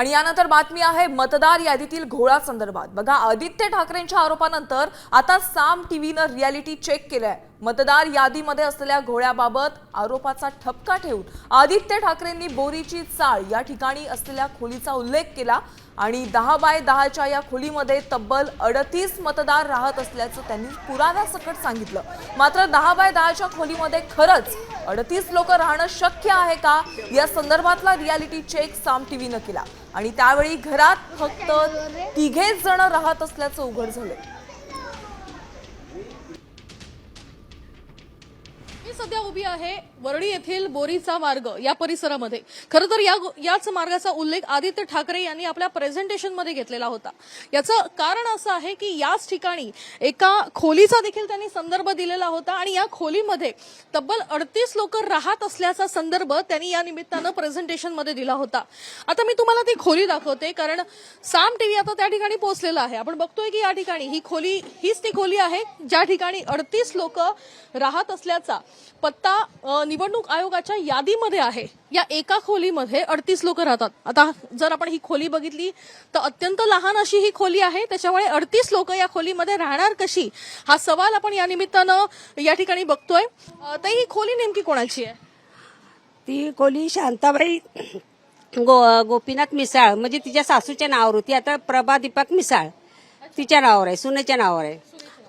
आणि यानंतर बातमी आहे मतदार यादीतील घोळा संदर्भात. बघा आदित्य ठाकरेंच्या आरोपानंतर आता साम टीव्हीनं रियालिटी चेक केलंय. मतदार यादीमध्ये असलेल्या घोळ्याबाबत आरोपाचा ठपका ठेवून आदित्य ठाकरेंनी बोरीची चाळ या ठिकाणी असलेल्या खोलीचा उल्लेख केला आणि दहा बाय दहाच्या या खोलीमध्ये तब्बल अडतीस मतदार राहत असल्याचं त्यांनी पुराव्यासकट सांगितलं. मात्र दहा बाय दहाच्या खोलीमध्ये खरंच अडतीस लोक राहणं शक्य आहे का? या संदर्भातला रियालिटी चेक साम टीव्हीनं केला आणि त्यावेळी घरात फक्त तिघेच जण राहत असल्याचं उघड झालं. सध्या उभी आहे वरळी येथील बोरीचा मार्ग या परिसरामध्ये. खरं तर या याच मार्गाचा उल्लेख आदित्य ठाकरे यांनी आपल्या प्रेझेंटेशनमध्ये घेतलेला होता. याचं कारण असं आहे की याच ठिकाणी एका खोलीचा देखील त्यांनी संदर्भ दिलेला होता आणि या खोलीमध्ये तब्बल अडतीस लोक राहत असल्याचा संदर्भ त्यांनी या निमित्तानं प्रेझेंटेशनमध्ये दिला होता. आता मी तुम्हाला ती खोली दाखवते कारण साम टीव्ही आता त्या ठिकाणी पोहोचलेला आहे. आपण बघतोय की या ठिकाणी ही खोली हीच ती खोली आहे ज्या ठिकाणी अडतीस लोक राहत असल्याचा पत्ता निवडणूक आयोगाच्या यादीमध्ये आहे. या एका खोलीमध्ये अडतीस लोक राहतात. आता जर आपण ही खोली बघितली तर अत्यंत लहान अशी ही खोली आहे. त्याच्यामुळे अडतीस लोक या खोलीमध्ये राहणार कशी? हा सवाल आपण या निमित्तानं या ठिकाणी बघतोय. तर ही खोली नेमकी कोणाची आहे? ती खोली शांताबाई गो गोपीनाथ मिसाळ म्हणजे तिच्या सासूच्या नावावर होती. आता प्रभा दीपक मिसाळ. तिच्या नावावर आहे सुनेच्या नावावर आहे.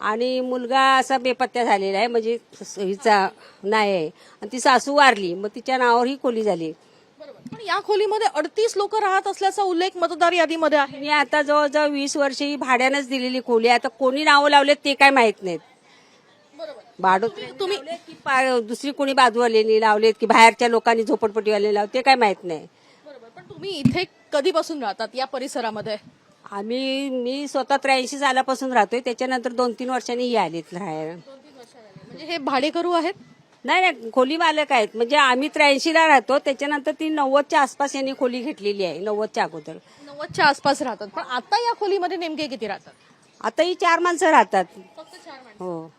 आणि मुलगा असा बेपत्ता झालेला आहे म्हणजे हिचा नाही आहे. आणि ती सासू वारली मग तिच्या नावावर ही खोली झाली. पण या खोलीमध्ये अडतीस लोक राहत असल्याचा उल्लेख मतदार यादीमध्ये आहे. आणि आता जवळजवळ वीस वर्ष ही भाड्यानंच दिलेली खोली आहे. आता कोणी नावं लावलेत ते काय माहीत नाहीत. भाडं तुम्ही दुसरी कोणी बाजूवाल्यांनी लावलेत की बाहेरच्या लोकांनी झोपडपट्टीवाले लावले ते काय माहीत नाही. पण तुम्ही इथे कधीपासून राहतात या परिसरामध्ये? आम्ही मी स्वतः त्र्याऐंशी सालापासून राहतोय त्याच्यानंतर दोन तीन वर्षांनी ही आलीत राहायला. म्हणजे हे भाडेकरू आहेत? नाही नाही खोली मालक आहेत. म्हणजे आम्ही त्र्याऐंशीला राहतो त्याच्यानंतर ती नव्वदच्या आसपास यांनी खोली घेतलेली आहे नव्वदच्या अगोदर. नव्वदच्या आसपास राहतात. पण आता या खोलीमध्ये नेमके किती राहतात? आता ही चार माणसं राहतात. फक्त चार माणसं. हो.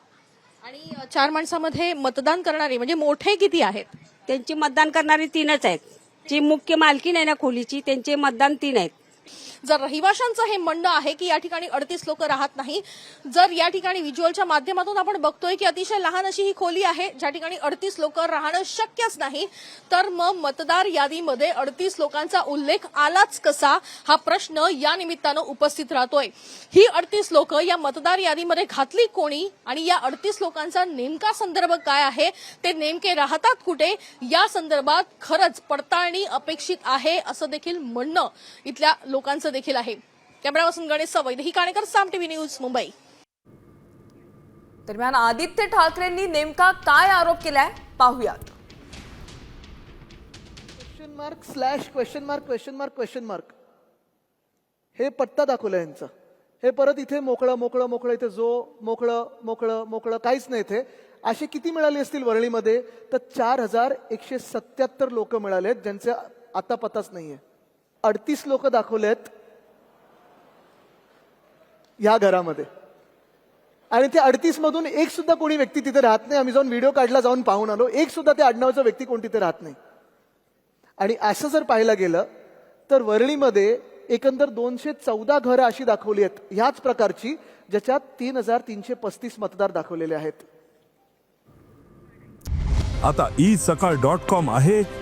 आणि अ, चार माणसामध्ये मतदान करणारे म्हणजे मोठे किती आहेत? त्यांची मतदान करणारी तीनच आहेत. जी मुख्य मालकीन आहे ना खोलीची त्यांचे मतदान तीन आहेत. जर रहिवाशांचं हे म्हणणं आहे की या ठिकाणी अडतीस लोक राहत नाही जर या ठिकाणी व्हिज्युअलच्या माध्यमातून आपण बघतोय की अतिशय लहान अशी ही खोली आहे ज्या ठिकाणी अडतीस लोक राहणं शक्यच नाही तर मग मतदार यादीमध्ये अडतीस लोकांचा उल्लेख आलाच कसा हा प्रश्न या निमित्तानं उपस्थित राहतोय. ही अडतीस लोक या मतदार यादीमध्ये घातली कोणी आणि या अडतीस लोकांचा नेमका संदर्भ काय आहे ते नेमके राहतात कुठे या संदर्भात खरंच पडताळणी अपेक्षित आहे असं देखील म्हणणं इथल्या लोकांचं देखील आहे. कॅमेरापासून गणेश सवैद ही काणेकर साम टीव्ही न्यूज मुंबई. दरम्यान आदित्य ठाकरेंनी नेमका काय आरोप केलाय? पाहूयात. Question mark slash question mark question mark question mark हे पट्टा दाखवलं यांचं. हे परत इथे मोकळं मोकळं मोकळं इथे जो मोकळं मोकळं मोकळं काहीच नाही इथे. असे किती मिळाले असतील वरळीमध्ये तर चार हजार एकशे सत्याहत्तर लोक मिळाले आहेत ज्यांचे आता पताच नाहीये. अडतीस लोक दाखवलेत या घरामध्ये. आणि ते अडतीस मधून एक सुद्धा कोणी व्यक्ती तिथे राहत नाही. आम्ही जाऊन व्हिडिओ काढला जाऊन पाहून आलो. एक सुद्धा त्या आडनावाचा व्यक्ती कोण तिथे राहत नाही. आणि असं जर पाहायला गेलं तर वरळीमध्ये एकंदर दोनशे चौदा घरं अशी दाखवली आहेत. ह्याच प्रकारची ज्याच्यात तीन हजार तीनशे पस्तीस मतदार दाखवलेले आहेत. आता ई सकाळ डॉट कॉम आहे.